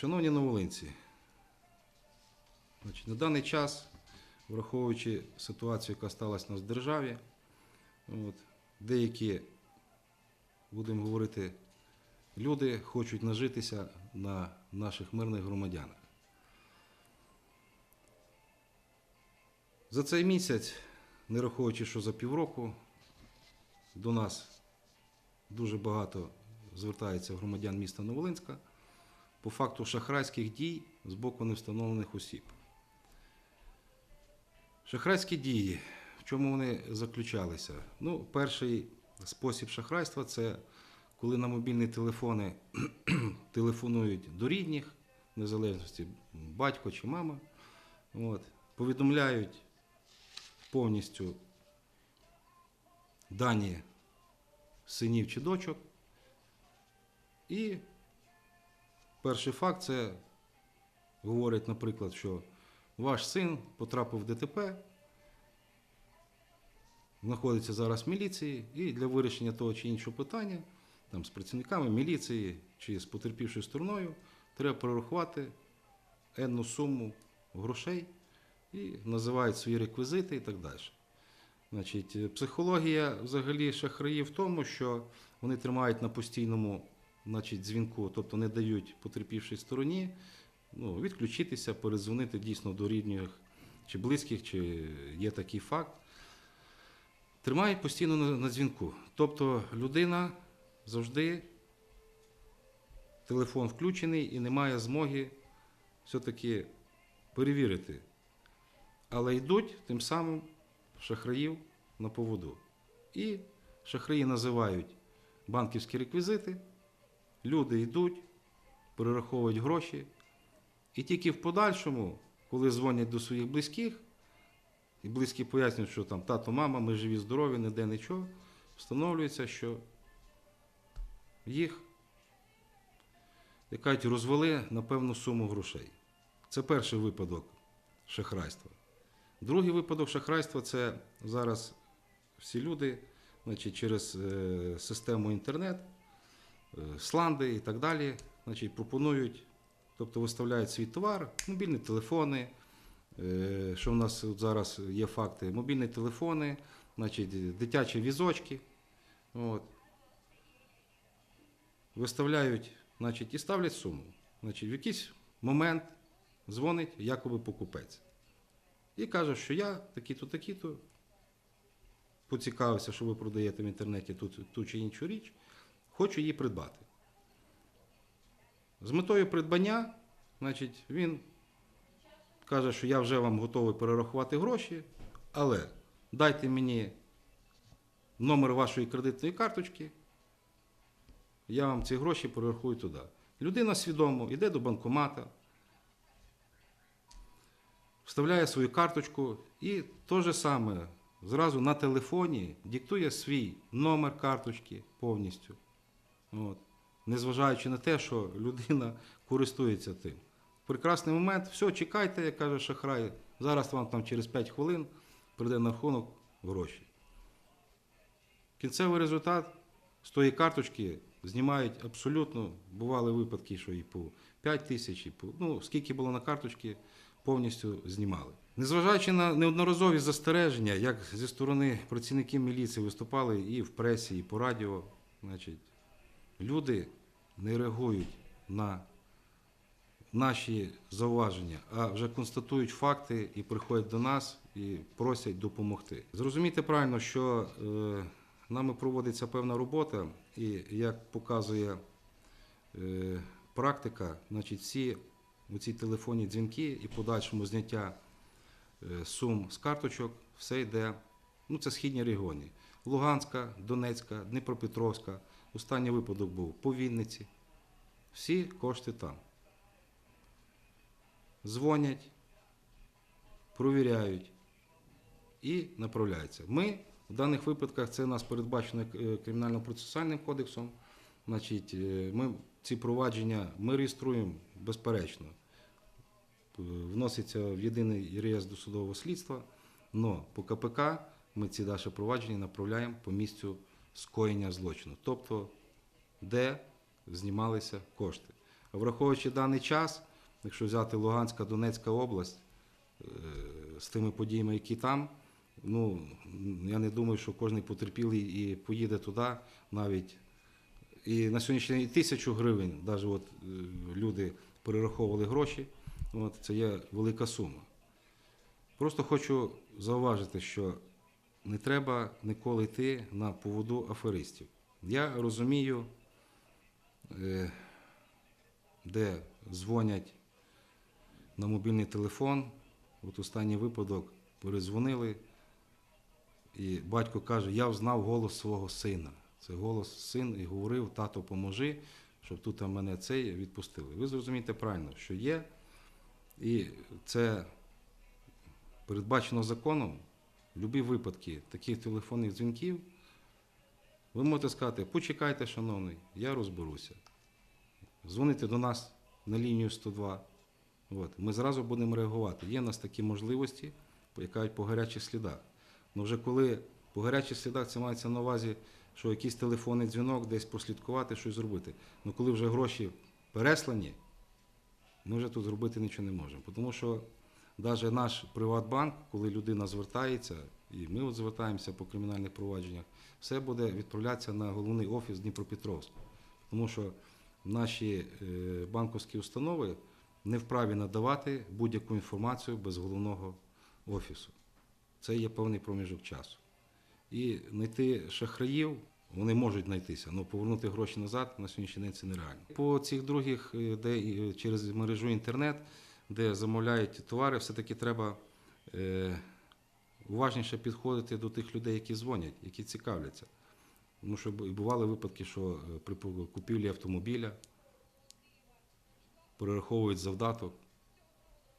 Шановні новолинці, значить, на даний час, враховуючи ситуацію, яка сталася у нас в державі, от, деякі, будемо говорити, люди хочуть нажитися на наших мирних громадянах. За цей місяць, не раховуючи, що за півроку, до нас дуже багато звертається громадян міста Новолинська по факту шахрайських дій з боку невстановлених осіб. Шахрайські дії, в чому вони заключалися? Ну, перший спосіб шахрайства це коли на мобільні телефони телефонують до рідних, в незалежності батько чи мама, от, повідомляють повністю дані синів чи дочок. І перший факт це говорить, наприклад, що ваш син потрапив в ДТП, знаходиться зараз в міліції, і для вирішення того чи іншого питання там, з працівниками міліції чи з потерпівшою стороною треба прорахувати енну суму грошей і називають свої реквізити і так далі. Значить, психологія взагалі шахраїв в тому, що вони тримають на постійному значить, дзвінку, тобто не дають потерпівшій стороні ну, відключитися, передзвонити дійсно до рідних чи близьких, чи є такий факт. Тримають постійно на, на дзвінку. Тобто людина завжди телефон включений і немає змоги все-таки перевірити. Але йдуть тим самим шахраїв на поводу. І шахраї називають банківські реквізити, люди йдуть, перераховують гроші. І тільки в подальшому, коли дзвонять до своїх близьких, і близькі пояснюють, що там тато, мама, ми живі, здорові, ніде нічого, встановлюється, що їх кажуть, розвели на певну суму грошей. Це перший випадок шахрайства. Другий випадок шахрайства це зараз всі люди значить, через е, систему інтернет, сланди і так далі, значить, пропонують, тобто виставляють свій товар, мобільні телефони. е, Що в нас от зараз є факти? Мобільні телефони, значить, дитячі візочки. От. Виставляють значить, і ставлять суму. Значить, в якийсь момент дзвонить якоби покупець. І каже, що я такі-то, такі-то, поцікавився, що ви продаєте в інтернеті ту, ту чи іншу річ, хочу її придбати. З метою придбання, значить, він каже, що я вже вам готовий перерахувати гроші, але дайте мені номер вашої кредитної карточки, я вам ці гроші перерахую туди. Людина свідомо йде до банкомата, вставляє свою карточку і те же саме зразу на телефоні диктує свій номер карточки повністю. От. Незважаючи на те, що людина користується тим. Прекрасний момент, все, чекайте, як каже шахрай, зараз вам там через 5 хвилин прийде на рахунок гроші. Кінцевий результат з тої карточки знімають абсолютно, бували випадки, що і по 5 тисяч, і по ну, скільки було на карточці, повністю знімали. Незважаючи на неодноразові застереження, як зі сторони працівників міліції виступали і в пресі, і по радіо, значить, люди не реагують на наші зауваження, а вже констатують факти і приходять до нас і просять допомогти. Зрозумійте правильно, що е, нами проводиться певна робота, і як показує е, практика, значить, всі ці телефонні дзвінки і подальшому зняття е, сум з карточок, все йде. Ну, це східні регіони. Луганська, Донецька, Дніпропетровська. Останній випадок був по Вінниці. Всі кошти там. Дзвонять, провіряють і направляються. Ми в даних випадках це у нас передбачено е, кримінально-процесуальним кодексом. Значить, е, ми ці провадження ми реєструємо безперечно. П- Вноситься в єдиний реєстр досудового слідства, але по КПК ми ці наші провадження направляємо по місцю скоєння злочину, тобто де знімалися кошти. А враховуючи даний час, якщо взяти Луганська, Донецька область е, з тими подіями, які там, ну я не думаю, що кожен потерпілий і поїде туди навіть. І на сьогоднішній день тисячу гривень, навіть от е, люди перераховували гроші, от, це є велика сума. Просто хочу зауважити, що не треба ніколи йти на поводу аферистів. Я розумію, е, де дзвонять на мобільний телефон. От останній випадок перезвонили, і батько каже: Я взнав голос свого сина. Це голос син і говорив, тато, поможи, щоб тут мене цей відпустили. Ви зрозумієте правильно, що є, і це передбачено законом. Любі випадки таких телефонних дзвінків, ви можете сказати, почекайте, шановний, я розберуся. Дзвоните до нас на лінію 102. От. Ми зразу будемо реагувати. Є в нас такі можливості, як кажуть, по гарячих слідах. Ну вже коли по гарячих слідах це мається на увазі, що якийсь телефонний дзвінок, десь прослідкувати, щось зробити. Ну коли вже гроші переслані, ми вже тут зробити нічого не можемо. Тому що навіть наш Приватбанк, коли людина звертається, і ми от звертаємося по кримінальних провадженнях, все буде відправлятися на головний офіс Дніпропетровськ. Тому що наші е, банківські установи не вправі надавати будь-яку інформацію без головного офісу. Це є певний проміжок часу. І знайти шахраїв вони можуть знайтися, але повернути гроші назад на сьогоднішній день це нереально. По цих других, е, де е, через мережу інтернет, де замовляють товари, все-таки треба е, уважніше підходити до тих людей, які дзвонять, які цікавляться. Тому що бували випадки, що е, при купівлі автомобіля перераховують завдаток,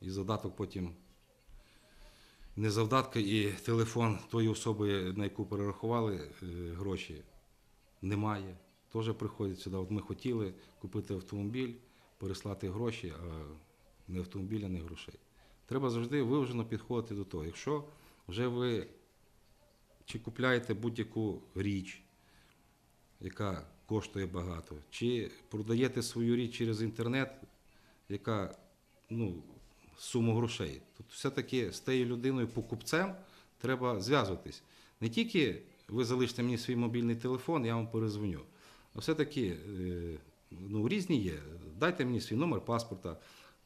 і завдаток потім не завдатка, і телефон тої особи, на яку перерахували е, гроші, немає. Теж приходять сюди. От ми хотіли купити автомобіль, переслати гроші, а не автомобіля, не грошей. Треба завжди виважено підходити до того. Якщо вже ви чи купляєте будь-яку річ, яка коштує багато, чи продаєте свою річ через інтернет, яка ну, суму грошей. Тут все-таки з тією людиною, покупцем, треба зв'язуватись. Не тільки ви залишите мені свій мобільний телефон, я вам перезвоню. А все-таки е, ну, різні є. Дайте мені свій номер паспорта.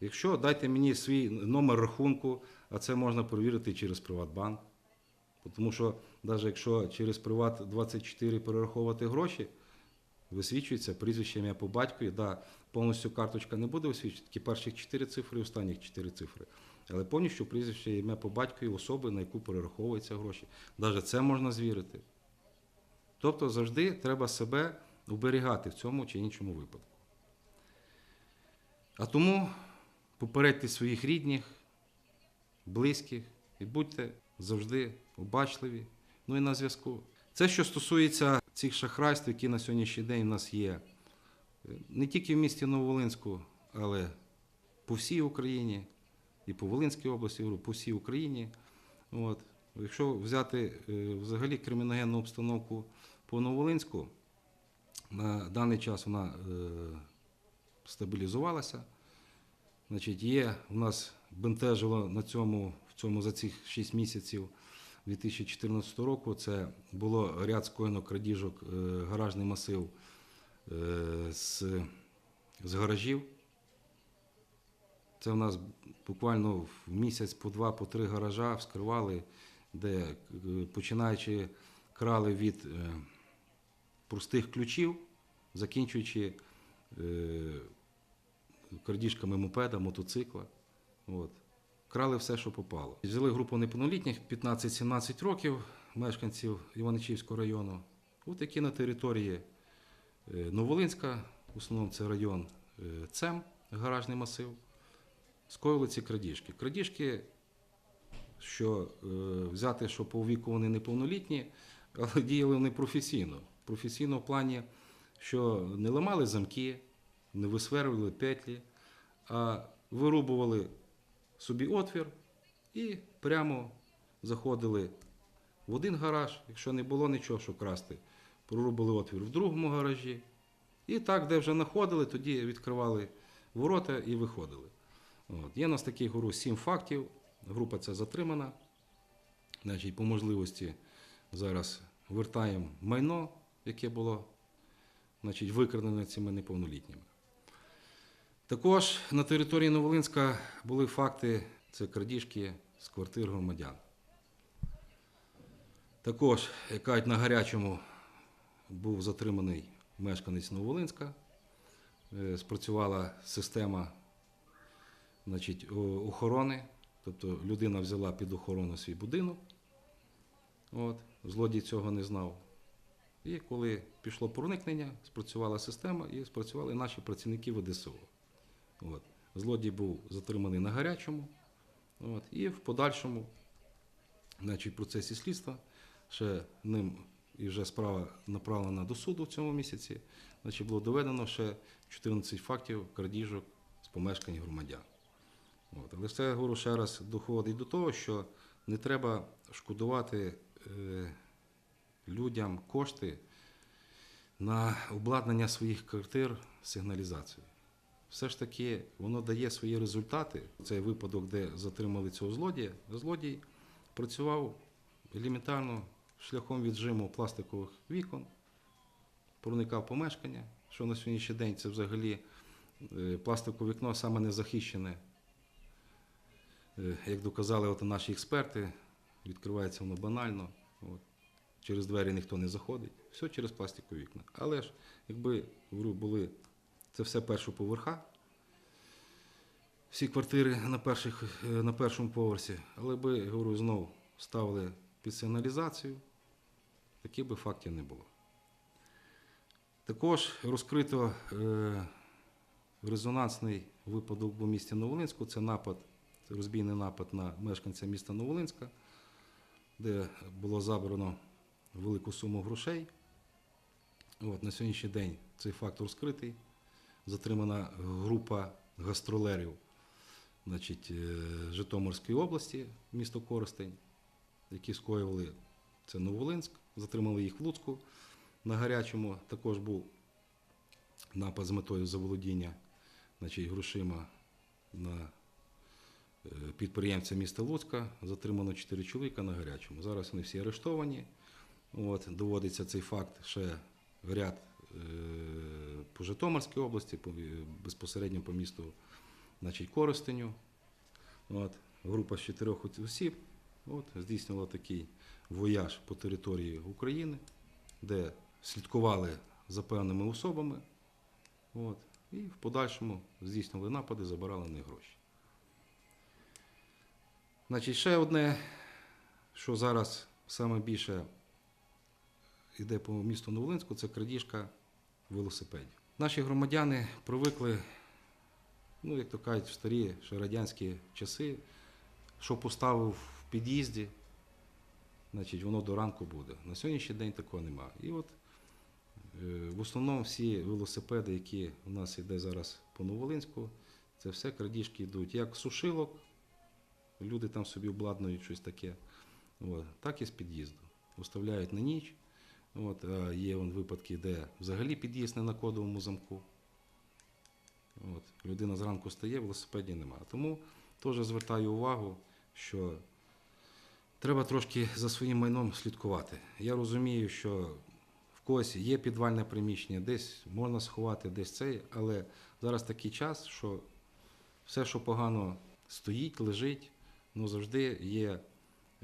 Якщо дайте мені свій номер рахунку, а це можна перевірити через Приватбанк. Тому що навіть якщо через Приват 24 перераховувати гроші, висвічується прізвище ім'я по батькові. Да, повністю карточка не буде висвічувати, тільки перших 4 цифри останніх 4 цифри. Але повністю прізвище ім'я по батькові особи, на яку перераховуються гроші. Навіть це можна звірити. Тобто завжди треба себе уберігати в цьому чи іншому випадку. А тому попередьте своїх рідних, близьких і будьте завжди обачливі, ну і на зв'язку. Це, що стосується цих шахрайств, які на сьогоднішній день у нас є, е, не тільки в місті Нововолинську, але по всій Україні, і по Волинській області, по всій Україні. От. Якщо взяти е, взагалі криміногенну обстановку по Нововолинську, на даний час вона е, стабілізувалася. Значить, є у нас бентежило на цьому, в цьому за цих 6 місяців 2014 року. Це було ряд скоєнок крадіжок, е, гаражний масив е, з, з гаражів. Це у нас буквально в місяць по два, по три гаража вскривали, де е, починаючи крали від простих ключів, закінчуючи крадіжками мопеда, мотоцикла. От. Крали все, що попало. Взяли групу неповнолітніх 15-17 років, мешканців Іваничівського району, от які на території е, Новолинська, в основному це район е, ЦЕМ, гаражний масив, скоїли ці крадіжки. Крадіжки, що е, взяти, що по віку вони неповнолітні, але діяли вони професійно. Професійно в плані, що не ламали замки, не висверлювали петлі, а вирубували собі отвір і прямо заходили в один гараж, якщо не було нічого, що красти, прорубили отвір в другому гаражі. І так, де вже знаходили, тоді відкривали ворота і виходили. От. Є у нас таких говорю, сім фактів. Група ця затримана. Значить, по можливості зараз вертаємо майно, яке було значить, викрадене цими неповнолітніми. Також на території Новолинська були факти це крадіжки з квартир громадян. Також, як на гарячому був затриманий мешканець Новолинська. Е, Спрацювала система значить, охорони, тобто людина взяла під охорону свій будинок. От, злодій цього не знав. І коли пішло проникнення, спрацювала система і спрацювали наші працівники ВДСО. От. Злодій був затриманий на гарячому. От. І в подальшому, значить, в процесі слідства, ще ним і вже справа направлена до суду в цьому місяці, значить, було доведено ще 14 фактів крадіжок з помешкань громадян. От. Але це, говорю ще раз, доходить до того, що не треба шкодувати е, людям кошти на обладнання своїх квартир сигналізацією. Все ж таки воно дає свої результати. Цей випадок, де затримали цього злодія, злодій працював елементарно шляхом віджиму пластикових вікон, проникав помешкання, що на сьогоднішній день це взагалі е, пластикове вікно саме незахищене. Е, Як доказали от наші експерти, відкривається воно банально. От. Через двері ніхто не заходить. Все через пластикові вікна. Але ж, якби говорю, були це все першоповерха, всі квартири на, перших, е, на першому поверсі, але би, говорю, знов ставили під сигналізацію, таких би фактів не було. Також розкрито е, резонансний випадок у місті Новолинську. Це напад, розбійний напад на мешканця міста Новолинська, де було забрано велику суму грошей. От, на сьогоднішній день цей факт розкритий. Затримана група гастролерів значить, е, Житомирської області, місто Коростень, які скоювали це Новолинськ, затримали їх в Луцьку на гарячому. Також був напад з метою заволодіння значить, грошима на е, підприємця міста Луцька. Затримано 4 чоловіка на гарячому. Зараз вони всі арештовані. От, доводиться цей факт ще ряд е, по Житомирській області, по, е, безпосередньо по місту значить, Коростеню. От, група з чотирьох осіб от, здійснила такий вояж по території України, де слідкували за певними особами. От, і в подальшому здійснювали напади, забирали них гроші. Значить, ще одне, що зараз саме більше йде по місту Новолинську, це крадіжка велосипедів. Наші громадяни привикли, ну, як то кажуть, в старі ще радянські часи, що поставив в під'їзді, значить, воно до ранку буде. На сьогоднішній день такого немає. І от е, в основному всі велосипеди, які у нас йде зараз по Новолинську, це все крадіжки йдуть як сушилок, люди там собі обладнують щось таке, так і з під'їзду. Оставляють на ніч. От, є вон випадки, де взагалі під'їзд не на кодовому замку. От, людина зранку стає, велосипедів немає. Тому теж звертаю увагу, що треба трошки за своїм майном слідкувати. Я розумію, що в когось є підвальне приміщення, десь можна сховати, десь цей, але зараз такий час, що все, що погано стоїть, лежить, ну завжди є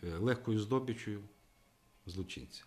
е, легкою здобиччю злочинця.